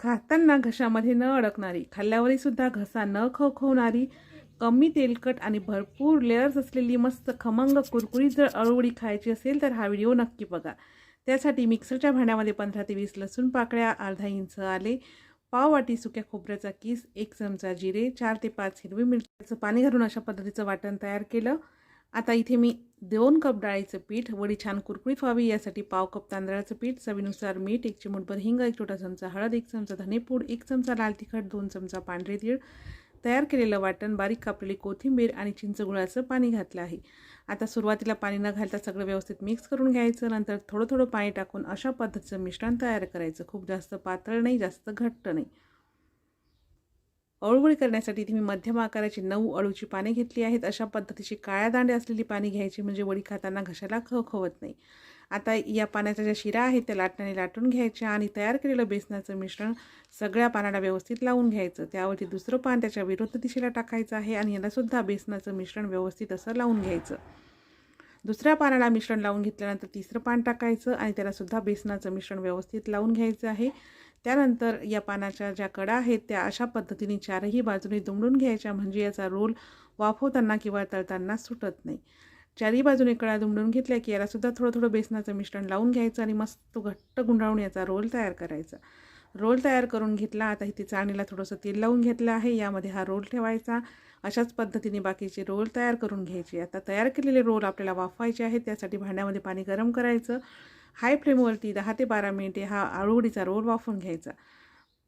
खाताना घशामध्ये न अडकणारी खाल्ल्यावरही सुद्धा घसा न खवखवणारी कमी तेलकट आणि भरपूर लेअर्स असलेली मस्त खमंग कुरकुरीत जर अळूवडी खायची असेल तर हा व्हिडिओ नक्की बघा. त्यासाठी मिक्सरच्या भांड्यामध्ये पंधरा ते वीस लसूण पाकळ्या अर्धा इंच आले पाव वाटी सुक्या खोबऱ्याचा किस एक चमचा जिरे चार ते पाच हिरवी मिरच्याचं पाणी घालून अशा पद्धतीचं वाटण तयार केलं. आता इथे मी दोन कप डाळीचं पीठ वडी छान कुरकुरीत व्हावी यासाठी पाव कप तांदळाचं पीठ चवीनुसार मीठ एक चिमूटभर हिंग एक छोटा चमचा हळद एक चमचा धनेपूड एक चमचा लाल तिखट दोन चमचा पांढरे तीळ. तयार केलेलं वाटण बारीक कापलेली कोथिंबीर आणि चिंचगुळाचं पाणी घातलं आहे. आता सुरुवातीला पाणी न घालता सगळं व्यवस्थित मिक्स करून घ्यायचं नंतर थोडं थोडं पाणी टाकून अशा पद्धतीचं मिश्रण तयार करायचं. खूप जास्त पातळ नाही जास्त घट्ट नाही. अळूवळी करण्यासाठी इथे मी मध्यम आकाराची नऊ अळूची पाने घेतली आहेत. अशा पद्धतीची काळ्या दांडे असलेली पाने घ्यायची म्हणजे वडी खाताना घशाला खवखवत नाही. आता या पाण्याच्या ज्या शिरा आहेत त्या लाटण्याने लाटून घ्यायच्या आणि तयार केलेलं बेसनाचं मिश्रण सगळ्या पानाला व्यवस्थित लावून घ्यायचं. त्यावरती दुसरं पान त्याच्या विरुद्ध दिशेला टाकायचं आहे आणि यालासुद्धा बेसनाचं मिश्रण व्यवस्थित असं लावून घ्यायचं. दुसऱ्या पानाला मिश्रण लावून घेतल्यानंतर तिसरं पान टाकायचं आणि त्यालासुद्धा बेसनाचं मिश्रण व्यवस्थित लावून घ्यायचं आहे. त्यानंतर या पानाच्या ज्या कडा आहेत त्या अशा पद्धतीने चारही बाजूने दुमडून घ्यायच्या म्हणजे याचा रोल वाफवताना किंवा तळताना सुटत नाही. चारही बाजूने कडा दुमडून घेतल्या की यालासुद्धा थोडं थोडं बेसनाचं मिश्रण लावून घ्यायचं आणि मस्त घट्ट गुंडाळून याचा रोल तयार करायचा. रोल तयार करून घेतला आता इथे चाळणीला थोडंसं तेल लावून घेतलं आहे यामध्ये हा रोल ठेवायचा. अशाच पद्धतीने बाकीचे रोल तयार करून घ्यायचे. आता तयार केलेले रोल आपल्याला वाफवायचे आहेत त्यासाठी भांड्यामध्ये पाणी गरम करायचं. हाय फ्लेमवरती दहा ते बारा मिनिटे हा आळूवडीचा रोल वाफवून घ्यायचा.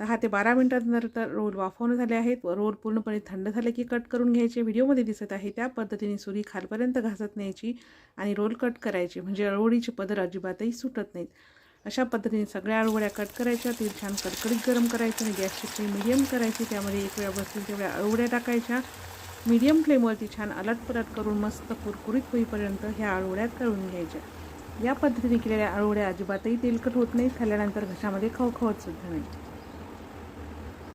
दहा ते बारा मिनटानंतर रोल वाफवून झाले आहेत रोल पूर्णपणे थंड झाले की कट करून घ्यायचे व्हिडिओमध्ये दिसत आहे त्या पद्धतीने सुरी खालपर्यंत घासत न्यायची आणि रोल कट करायची म्हणजे अळूवडीची पदर अजिबातही सुटत नाहीत. अशा पद्धतीने सगळ्या अळूवड्या कट करायच्या तेल छान कडकडीत गरम करायचं आणि गॅसची फ्लेम मिडियम करायची त्यामध्ये एक वेळा बसतील तेवढ्या अळूवड्या टाकायच्या. मीडियम फ्लेमवरती छान अलटपलट करून मस्त कुरकुरीत होईपर्यंत ह्या अळूवड्या तळून घ्यायच्या. या पद्धतीने केलेल्या आळूवड्या अजिबातही तेलकट होत नाहीत खाल्ल्यानंतर घशामध्ये खवखवत सुद्धा नाही